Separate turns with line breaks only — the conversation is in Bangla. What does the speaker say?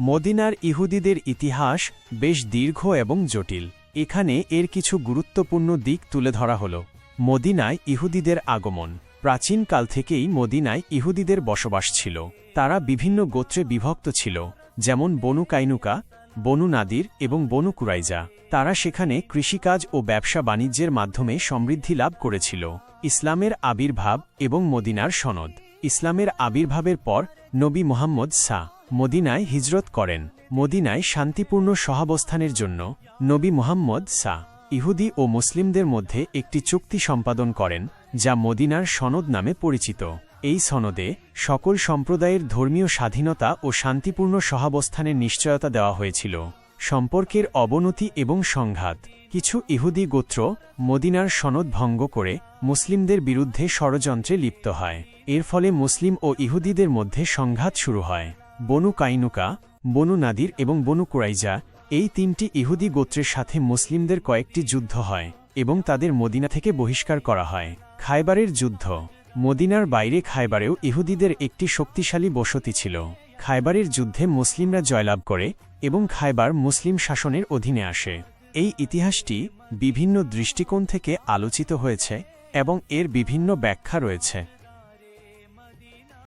মদিনার ইহুদিদের ইতিহাস বেশ দীর্ঘ এবং জটিল। এখানে এর কিছু গুরুত্বপূর্ণ দিক তুলে ধরা হল। মদিনায় ইহুদিদের আগমন। প্রাচীনকাল থেকেই মদিনায় ইহুদিদের বসবাস ছিল। তারা বিভিন্ন গোত্রে বিভক্ত ছিল, যেমন বনু কাইনুকা, বনু নাদির এবং বনু কুরাইজা। তারা সেখানে কৃষিকাজ ও ব্যবসা বাণিজ্যের মাধ্যমে সমৃদ্ধি লাভ করেছিল। ইসলামের আবির্ভাব এবং মদিনার সনদ। ইসলামের আবির্ভাবের পর নবী মোহাম্মদ সা মদিনায় হিজরত করেন। মদিনায় শান্তিপূর্ণ সহাবস্থানের জন্য নবী মোহাম্মদ সা, ইহুদি ও মুসলিমদের মধ্যে একটি চুক্তি সম্পাদন করেন, যা মদিনার সনদ নামে পরিচিত। এই সনদে সকল সম্প্রদায়ের ধর্মীয় স্বাধীনতা ও শান্তিপূর্ণ সহাবস্থানের নিশ্চয়তা দেওয়া হয়েছিল। সম্পর্কের অবনতি এবং সংঘাত। কিছু ইহুদি গোত্র মদিনার সনদ ভঙ্গ করে মুসলিমদের বিরুদ্ধে ষড়যন্ত্রে লিপ্ত হয়। এর ফলে মুসলিম ও ইহুদিদের মধ্যে সংঘাত শুরু হয়। বনু কাইনুকা, বনু নাদির এবং বনু কুরাইজা, এই তিনটি ইহুদি গোত্রের সাথে মুসলিমদের কয়েকটি যুদ্ধ হয় এবং তাদের মদিনা থেকে বহিষ্কার করা হয়। খায়বারের যুদ্ধ। মদিনার বাইরে খায়বারেও ইহুদিদের একটি শক্তিশালী বসতি ছিল। খায়বারের যুদ্ধে মুসলিমরা জয়লাভ করে এবং খায়বার মুসলিম শাসনের অধীনে আসে। এই ইতিহাসটি বিভিন্ন দৃষ্টিকোণ থেকে আলোচিত হয়েছে এবং এর বিভিন্ন ব্যাখ্যা রয়েছে।